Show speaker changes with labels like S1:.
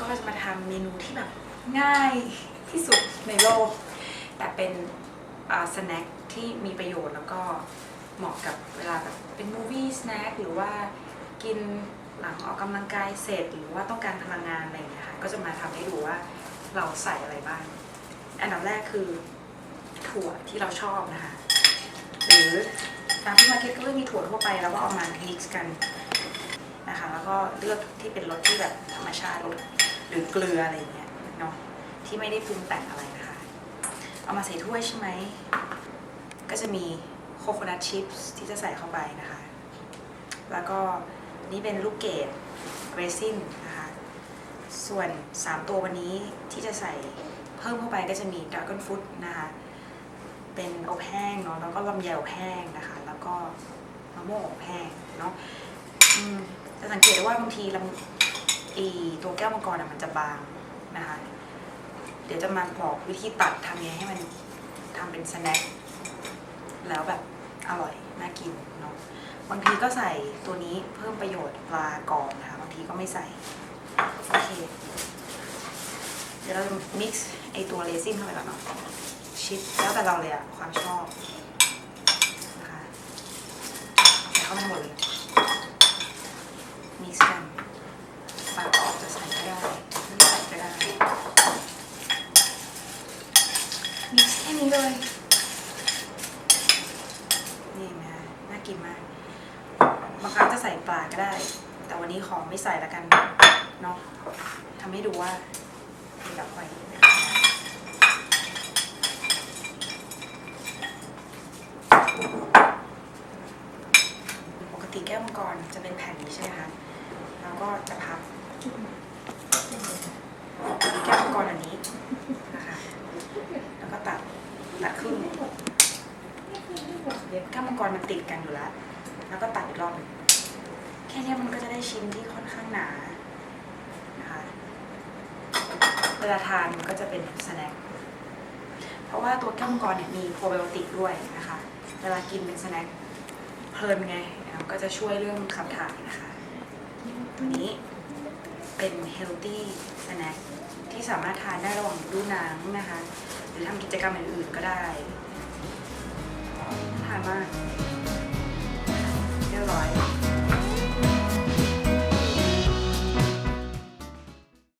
S1: ก็จะมาทำเมนูที่แบบง่ายที่สุดในโลก แต่เป็นสแน็คที่มีประโยชน์แล้วก็เหมาะกับเวลาแบบเป็นมูวี่สแน็คหรือว่ากินหลังออกกำลังกายเสร็จ หรือว่าต้องการพลังงานอะไรอย่างเงี้ยค่ะ ก็จะมาทำให้ดูว่าเราใส่อะไรบ้าง อันดับแรกคือถั่วที่เราชอบนะคะ หรือตามที่มาร์เก็ตก็มีถั่วทั่วไปแล้วก็เอามามิกกัน นะคะ แล้วก็เลือกที่เป็นรสที่แบบธรรมชาติรสหรือเกลืออะไรอย่างเงี้ยเนาะที่ไม่ได้ปรุงแต่งอะไรนะคะ เอามาใส่ถ้วยใช่ไหม ก็จะมีโคโคนัทชิพส์ที่จะใส่เข้าไปนะคะ แล้วก็นี่เป็นลูกเกดเรซินนะคะ ส่วน 3 ตัววันนี้ที่จะใส่เพิ่มเข้าไปก็จะมีด r a ก้อนฟุตนะคะ เป็นอบแห้งเนาะแล้วก็ลำไยอบแห้งนะคะ แล้วก็มะม่วงอบแห้งเนาะ จะสังเกตได้ว่าบางทีลำอีตัวแก้วมังกรอะมันจะบางนะคะ เดี๋ยวจะมาบอกวิธีตัดทำยังไงให้มันทำเป็นสแน็คแล้วแบบอร่อยน่ากินเนาะบางทีก็ใส่ตัวนี้เพิ่มประโยชน์ปลากรอบนะคะบางทีก็ไม่ใส่โอเคเดี๋ยวเราจะ mix ไอตัวเรซินเข้าไปก่อนเนาะชิปแล้วแต่เราเลยอะความชอบนะคะใส่เข้าไปหมดเลย mix กันปลากรอบจะใส่ก็ได้ไม่ใส่ก็ได้ mix แค่นี้เลย นี่นะน่ากินมากบางครั้งจะใส่ปลาก็ได้ แต่วันนี้ขอไม่ใส่ละกันเนาะทำให้ดูว่าเป็นแบบไฟปกติแก้วมังกรจะเป็นแผ่นนี้ใช่ไหมคะ แล้วก็จะพับแก้วมังกรอันนี้นะคะแล้วก็ตัดตัดครึ่งแก้วมังกรมันติดกันอยู่แล้ว แล้วก็ตัดอีกรอบนึงแค่นี้มันก็จะได้ชิ้นที่ค่อนข้างหนานะคะเวลาทานมันก็จะเป็นสแน็คเพราะว่าตัวแก้วมังกรเนี่ยมีโปรไบโอติกด้วยนะคะ เวลากินเป็นสแน็คเพลินไงก็จะช่วยเรื่องขับถ่ายนะคะ ตัวนี้เป็นเฮลตี้สแน็คที่สามารถทานได้ระหว่างดูหนังนะคะ หรือทำกิจกรรมอื่นๆก็ได้น่าทานมาก